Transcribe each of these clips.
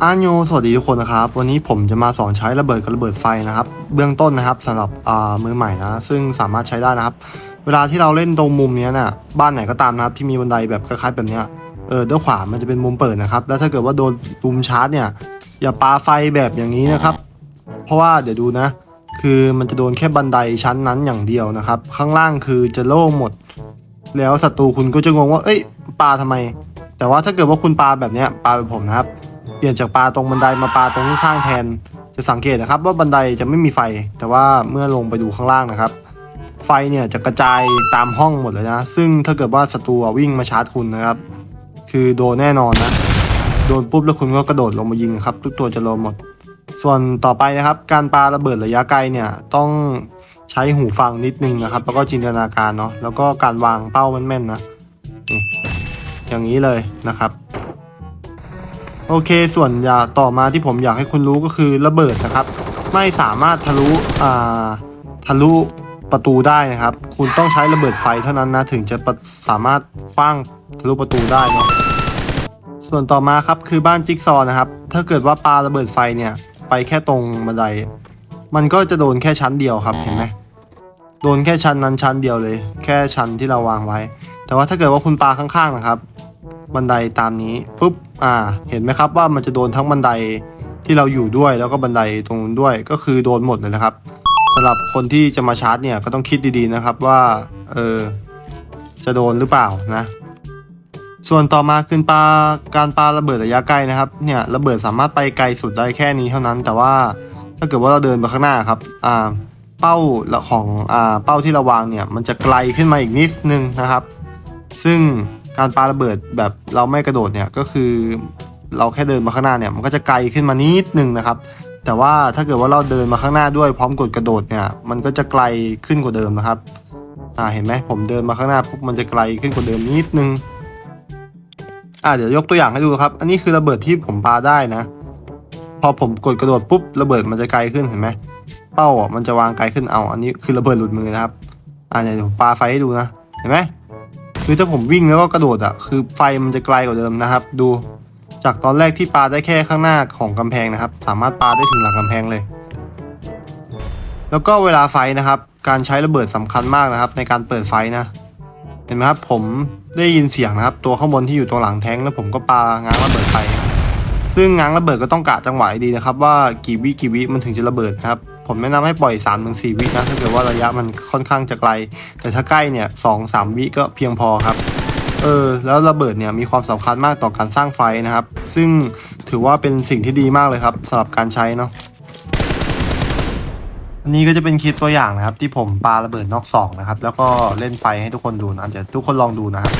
อาโยสวัสดีทุกคนนะครับ วันนี้ผมจะมาสอนใช้ระเบิดกับระเบิดไฟนะครับ เบื้องต้นนะครับสำหรับมือใหม่นะ ซึ่งสามารถใช้ได้นะครับ เวลาที่เราเล่นตรงมุมนี้ยน่ะบ้านไหนก็ตามนะครับที่มีบันไดแบบคล้ายๆแบบนี้เออด้านขวามันจะเป็นมุมเปิดนะครับ แล้วถ้าเกิดว่าโดนมุมชาร์จเนี่ย อย่าปาไฟแบบอย่างนี้นะครับ เพราะว่าเดี๋ยวดูนะ คือมันจะโดนแค่บันไดชั้นนั้นอย่างเดียวนะครับ ข้างล่างคือจะโล่งหมด แล้วศัตรูคุณก็จะงงว่า เอ้ยปาทำไม แต่ว่าถ้าเกิดว่าคุณปาแบบเนี้ยปาแบบผมนะครับ ลี่ยนจากปลาตรงบันไดมาปลาตรงข้างแทน จะสังเกตนะครับว่าบันไดจะไม่มีไฟ แต่ว่าเมื่อลงไปดูข้างล่างนะครับ ไฟเนี่ยจะกระจายตามห้องหมดเลยนะ ซึ่งถ้าเกิดว่าศัตรูวิ่งมาชาร์จคุณนะครับ คือโดนแน่นอนนะ โดนปุ๊บแล้วคุณก็กระโดดลงมายิงครับ ทุกตัวจะลงหมด ส่วนต่อไปนะครับ การปาระเบิดระยะไกลเนี่ยต้องใช้หูฟังนิดนึงนะครับ แล้วก็จินตนาการเนาะแล้วก็การวางเป้าแม่นๆนะอย่างนี้เลยนะครับ โอเคส่วนอย่าต่อมาที่ผมอยากให้คุณรู้ก็คือระเบิดนะครับ ไม่สามารถทะลุอ่าทะลุประตูได้นะครับ คุณต้องใช้ระเบิดไฟเท่านั้นนะถึงจะสามารถคว้างทะลุประตูได้เนาะส่วนต่อมาครับคือบ้านจิ๊กซอว์นะครับ ถ้าเกิดว่าปาระเบิดไฟเนี่ยไปแค่ตรงบันได มันก็จะโดนแค่ชั้นเดียวครับเห็นไหมโดนแค่ชั้นนั้นชั้นเดียวเลย แค่ชั้นที่เราวางไว้ แต่ว่าถ้าเกิดว่าคุณปาข้างๆนะครับ บันไดตามนี้ปุ๊บอ่า เห็นไหมครับว่ามันจะโดนทั้งบันไดที่เราอยู่ด้วยแล้วก็บันไดตรงนู้นด้วยก็คือโดนหมดเลยนะครับสำหรับคนที่จะมาชาร์จเนี่ยก็ต้องคิดดีๆนะครับว่าเออจะโดนหรือเปล่านะ ส่วนต่อมาคือปาการปาระเบิดระยะไกลนะครับเนี่ยระเบิดสามารถไปไกลสุดได้แค่นี้เท่านั้น แต่ว่าถ้าเกิดว่าเราเดินไปข้างหน้าครับอ่าเป้าของอ่าเป้าที่เราวางเนี่ยมันจะไกลขึ้นมาอีกนิดนึงนะครับ ซึ่ง การปาระเบิดแบบเราไม่กระโดดเนี่ยก็คือเราแค่เดินมาข้างหน้าเนี่ยมันก็จะไกลขึ้นมานิดนึงนะครับ แต่ว่าถ้าเกิดว่าเราเดินมาข้างหน้าด้วยพร้อมกดกระโดดเนี่ยมันก็จะไกลขึ้นกว่าเดิมนะครับอ่าเห็นไหมผมเดินมาข้างหน้าปุ๊บมันจะไกลขึ้นกว่าเดิมนิดนึงอ่าเดี๋ยวยกตัวอย่างให้ดูครับ อันนี้คือระเบิดที่ผมปาได้นะ พอผมกดกระโดดปุ๊บระเบิดมันจะไกลขึ้นเห็นไหมเป้าอะมันจะวางไกลขึ้นเอา อันนี้คือระเบิดหลุดมือนะครับ อ่าเดี๋ยวผมปาไฟให้ดูนะเห็นไหม คือถ้าผมวิ่งแล้วก็กระโดดอะคือไฟมันจะไกลกว่าเดิมนะครับ ดูจากตอนแรกที่ปาได้แค่ข้างหน้าของกำแพงนะครับ สามารถปาได้ถึงหลังกำแพงเลย แล้วก็เวลาไฟนะครับ การใช้ระเบิดสำคัญมากนะครับ ในการเปิดไฟนะเห็นไหมครับผมได้ยินเสียงนะครับ ตัวข้างบนที่อยู่ตรงหลังแท้งแล้วผมก็ปาง้างระเบิดไฟซึ่งง้างระเบิดก็ต้องกะจังหวะดีนะครับ ว่ากี่วิกี่วิมันถึงจะระเบิดนะครับ ผมแนะนำให้ปล่อย3าถึงสวินะถ้าเกิดว่าระยะมันค่อนข้างจะไกล แต่ถ้าใกล้เนี่ยสองสามวิก็เพียงพอครับเออแล้วระเบิดเนี่ยมีความสำคัญมากต่อการสร้างไฟนะครับ ซึ่งถือว่าเป็นสิ่งที่ดีมากเลยครับสำหรับการใช้เนาะอันนี้ก็จะเป็นคลิปตัวอย่างนะครับ ที่ผมปาระเบิดนอกสองนะครับ แล้วก็เล่นไฟให้ทุกคนดูนะเดี๋ยวทุกคนลองดูนะครับ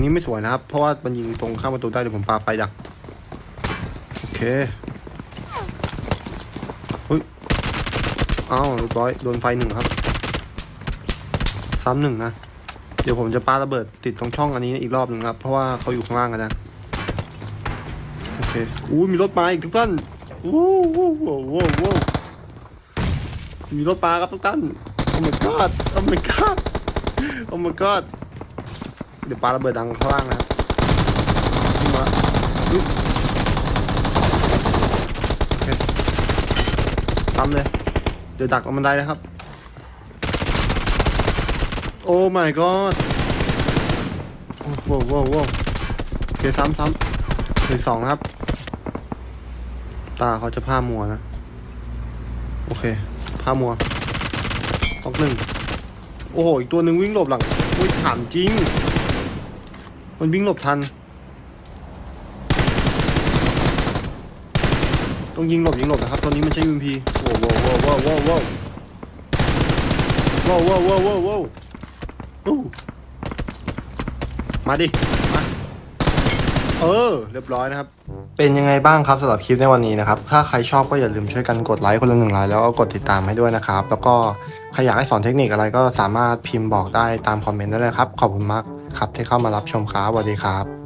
นี้ไม่สวยนะครับ เพราะว่ามันยิงตรงข้ามประตูได้เดี๋ยวผมปาไฟดัก โอเคเฮ้ยอ้าวเรียบร้อยโดนไฟหนึ่งครับ ซ้ำหนึ่งนะ เดี๋ยวผมจะปาระเบิดติดตรงช่องอันนี้อีกรอบหนึ่งครับ เพราะว่าเขาอยู่ข้างล่างกันนะ โอเค อู้มีรถมาอีกทุกท่านอู้วู้วู้วู้วู้มีรถมาครับทุกท่าน โอ้ my god โอ้ my god โอ้ my god เดี๋ยวปาระเบิดดังข้างล่างนะครับขึ้นมาอุ๊ยโอเคซ้ำเลย เดี๋ยวดักเอาบันไดนะครับ โอ้ my god โอ้โหโว้โว้โอเคซ้ำซ้ำเหลือสองนะครับ ตาเขาจะผ้ามัวนะ โอเค ผ้ามัวต้องหนึ่งโอ้โห อีกตัวหนึ่งวิ่งหลบหลังอุ้ยถามจริง มันวิ่งหลบทัน ต้องยิงหลบยิงหลบนะครับ ตอนนี้มันใช้ UMP โว้โว้โว้โว้โว้โว้โว้โว้โว้โว้โว้อู้มาดิ เออ เรียบร้อยนะครับ เป็นยังไงบ้างครับสำหรับคลิปในวันนี้นะครับ ถ้าใครชอบก็อย่าลืมช่วยกันกดไลค์คนละหนึ่งไลค์แล้วก็กดติดตามให้ด้วยนะครับ แล้วก็ใครอยากให้สอนเทคนิคอะไรก็สามารถพิมพ์บอกได้ตามคอมเมนต์ได้เลยครับ ขอบคุณมากครับที่เข้ามารับชมครับสวัสดีครับ